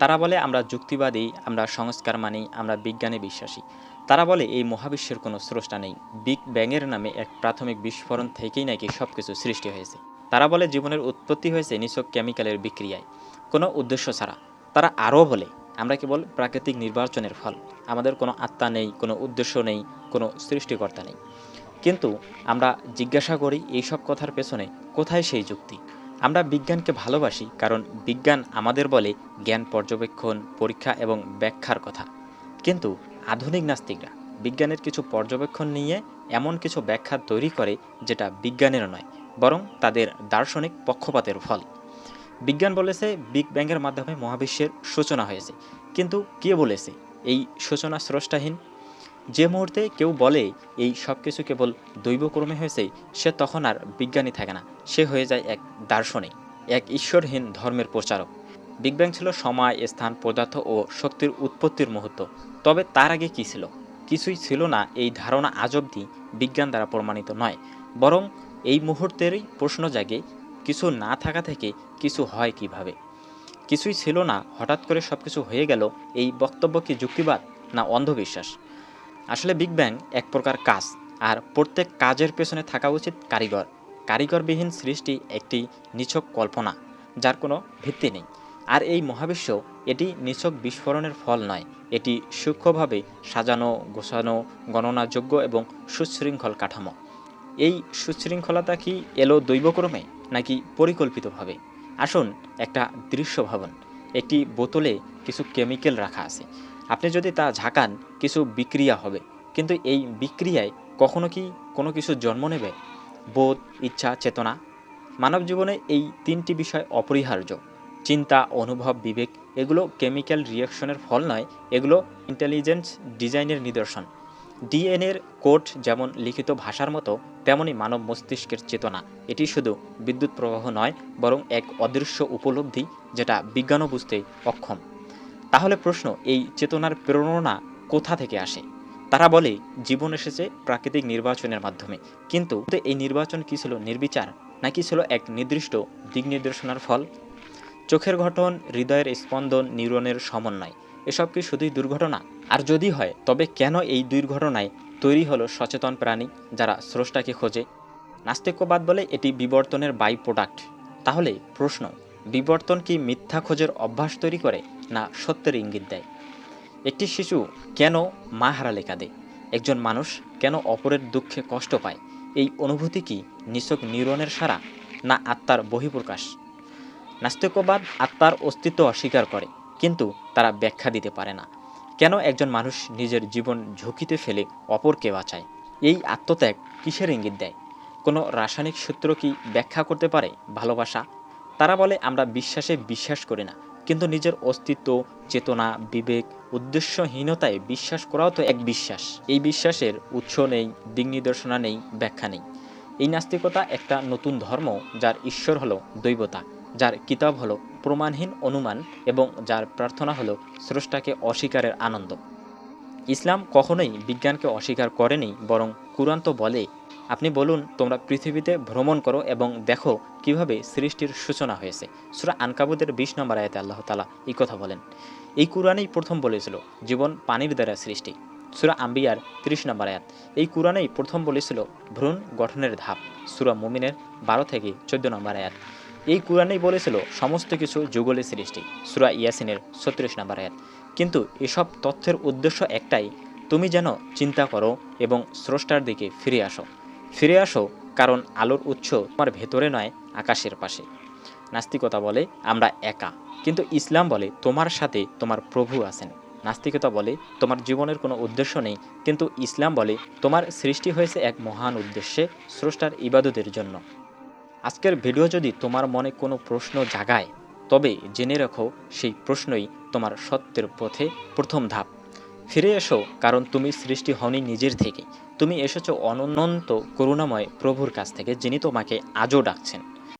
তারা বলে, আমরা যুক্তিবাদী, আমরা সংস্কার মানি, আমরা বিজ্ঞানে বিশ্বাসী। তারা বলে, এই মহাবিশ্বের কোনো স্রষ্টা নেই। বিগ ব্যাংয়ের নামে এক প্রাথমিক বিস্ফোরণ থেকেই নাকি সব কিছু সৃষ্টি হয়েছে। তারা বলে, জীবনের উৎপত্তি হয়েছে নিছক কেমিক্যালের বিক্রিয়ায়। কোনো উদ্দেশ্য ছাড়া। তারা আরও বলে, আমরা কেবল প্রাকৃতিক নির্বাচনের ফল। আমাদের কোনো আত্মা নেই, কোনো উদ্দেশ্য নেই, কোনো সৃষ্টিকর্তা নেই। কিন্তু আমরা জিজ্ঞাসা করি এইসব কথার পেছনে কোথায় সেই যুক্তি? আমরা বিজ্ঞানকে ভালোবাসি কারণ বিজ্ঞান আমাদের বলে জ্ঞান পর্যবেক্ষণ, পরীক্ষা এবং ব্যাখ্যার কথা। কিন্তু আধুনিক নাস্তিকরা বিজ্ঞানের কিছু পর্যবেক্ষণ নিয়ে এমন কিছু ব্যাখ্যা তৈরি করে যেটা বিজ্ঞানের নয়, বরং তাদের দার্শনিক পক্ষপাতের ফল। বিজ্ঞান বলেছে বিগ ব্যাংয়ের মাধ্যমে মহাবিশ্বের সূচনা হয়েছে। কিন্তু কে বলেছে? এই সূচনা স্রষ্টাহীন যে মুহূর্তে কেউ বলে এই সব কিছু কেবল দৈবক্রমে হয়েছে, সে তখন আর বিজ্ঞানী থাকে না। সে হয়ে যায় এক দার্শনিক, এক ঈশ্বরহীন ধর্মের প্রচারক। বিগ ব্যাং ছিল সময়, স্থান, পদার্থ ও শক্তির উৎপত্তির মুহূর্ত। তবে তার আগে কি ছিল? কিছুই ছিল না এই ধারণা আজ অবধি বিজ্ঞান দ্বারা প্রমাণিত নয়। বরং এই মুহূর্তেরই প্রশ্ন জাগে, কিছু না থাকা থেকে কিছু হয় কীভাবে? কিছুই ছিল না, হঠাৎ করে সব কিছু হয়ে গেল, এই বক্তব্য কি যুক্তিবাদ না অন্ধবিশ্বাস? আসলে বিগ ব্যাং এক প্রকার কাজ, আর প্রত্যেক কাজের পেছনে থাকা উচিত কারিগর। কারিগরবিহীন সৃষ্টি একটি নিছক কল্পনা, যার কোনো ভিত্তি নেই। আর এই মহাবিশ্ব এটি নিছক বিস্ফোরণের ফল নয়, এটি সূক্ষ্মভাবে সাজানো, গোছানো, গণনাযোগ্য এবং সুশৃঙ্খল কাঠামো। এই সুশৃঙ্খলতা কি এলো দৈবক্রমে, নাকি পরিকল্পিতভাবে? আসুন একটা দৃশ্য ভাবুন একটি বোতলে কিছু কেমিক্যাল রাখা আছে। আপনি যদি তা ঝাঁকান, কিছু বিক্রিয়া হবে। কিন্তু এই বিক্রিয়ায় কখনো কি কোনো কিছু জন্ম নেবে? বোধ, ইচ্ছা, চেতনা? মানব জীবনে এই তিনটি বিষয় অপরিহার্য। চিন্তা, অনুভব, বিবেক, এগুলো কেমিক্যাল রিয়াকশনের ফল নয়, এগুলো ইন্টেলিজেন্স ডিজাইনের নিদর্শন। ডিএনএর কোড যেমন লিখিত ভাষার মতো, তেমনি মানব মস্তিষ্কের চেতনা। এটি শুধু বিদ্যুৎ প্রবাহ নয়, বরং এক অদৃশ্য উপলব্ধি যেটা বিজ্ঞানও বুঝতে অক্ষম। তাহলে প্রশ্ন, এই চেতনার প্রেরণা কোথা থেকে আসে? তারা বলে, জীবন এসেছে প্রাকৃতিক নির্বাচনের মাধ্যমে। কিন্তু এই নির্বাচন কি ছিল নির্বিচার, নাকি ছিল এক নির্দিষ্ট দিক নির্দেশনার ফল? চোখের গঠন, হৃদয়ের স্পন্দন, নিউরনের সমন্বয়, এসব কি শুধুই দুর্ঘটনা? আর যদি হয়, তবে কেন এই দুর্ঘটনায় তৈরি হলো সচেতন প্রাণী, যারা স্রষ্টাকে খোঁজে? নাস্তিক্যবাদ বলে এটি বিবর্তনের বাই প্রোডাক্ট তাহলে প্রশ্ন বিবর্তন কি মিথ্যা খোঁজের অভ্যাস তৈরি করে না সত্যের ইঙ্গিত দেয়? একটি শিশু কেন মা হারালে কাঁদে একজন মানুষ কেন অপরের দুঃখে কষ্ট পায়? এই অনুভূতি কি নিছক নিউরনের সারা, না আত্মার বহিঃপ্রকাশ? নাস্তিকবাদ আত্মার অস্তিত্ব অস্বীকার করে, কিন্তু তারা ব্যাখ্যা দিতে পারে না। কেন একজন মানুষ নিজের জীবন ঝুঁকিতে ফেলে অপরকে বাঁচায়? এই আত্মত্যাগ কিসের ইঙ্গিত দেয়? কোনো রাসায়নিক সূত্র কি ব্যাখ্যা করতে পারে ভালোবাসা? তারা বলে, আমরা বিশ্বাসে বিশ্বাস করি না। কিন্তু নিজের অস্তিত্ব, চেতনা, বিবেক, উদ্দেশ্যহীনতায় বিশ্বাস করাও তো এক বিশ্বাস। এই বিশ্বাসের উৎস নেই, দিক নির্দেশনা নেই, ব্যাখ্যা নেই। এই নাস্তিকতা একটা নতুন ধর্ম, যার ঈশ্বর হলো দৈবতা, যার কিতাব হলো প্রমাণহীন অনুমান এবং যার প্রার্থনা হলো স্রষ্টাকে অস্বীকারের আনন্দ। ইসলাম কখনোই বিজ্ঞানকে অস্বীকার করেনি, বরং কুরআন তো বলে আপনি বলুন, তোমরা পৃথিবীতে ভ্রমণ করো এবং দেখো কীভাবে সৃষ্টির সূচনা হয়েছে। সুরা আনকাবুদের বিশ নম্বর আয়াতে আল্লাহ তালা এই কথা বলেন। এই কুরআনেই প্রথম বলেছিল, জীবন পানির দ্বারা সৃষ্টি। সুরা আম্বিয়ার ত্রিশ নম্বর আয়াত, এই কুরআনেই প্রথম বলেছিল, ভ্রূণ গঠনের ধাপ। সুরা মুমিনের বারো থেকে চোদ্দ নম্বর আয়াত, এই কুরআনেই বলেছিল, সমস্ত কিছু যুগলের সৃষ্টি। সুরা ইয়াসিনের ছত্রিশ নম্বর আয়াত, কিন্তু এসব তথ্যের উদ্দেশ্য একটাই, তুমি যেন চিন্তা করো এবং স্রষ্টার দিকে ফিরে আসো। ফিরে আসো, কারণ আলোর উৎস তোমার ভেতরে নয়, আকাশের পাশে। নাস্তিকতা বলে, আমরা একা। কিন্তু ইসলাম বলে, তোমার সাথে তোমার প্রভু আছেন। নাস্তিকতা বলে, তোমার জীবনের কোনো উদ্দেশ্য নেই। কিন্তু ইসলাম বলে, তোমার সৃষ্টি হয়েছে এক মহান উদ্দেশ্যে, স্রষ্টার ইবাদতের জন্য। আজকের ভিডিও যদি তোমার মনে কোনো প্রশ্ন জাগায়, তবে জেনে রাখো, সেই প্রশ্নই তোমার সত্যের পথে প্রথম ধাপ। ফিরে এসো, কারণ তুমি সৃষ্টি হনি নিজের থেকে তুমি এসেছ অনন্ত করুণাময় প্রভুর কাছ থেকে, যিনি তোমাকে আজও ডাকছেন।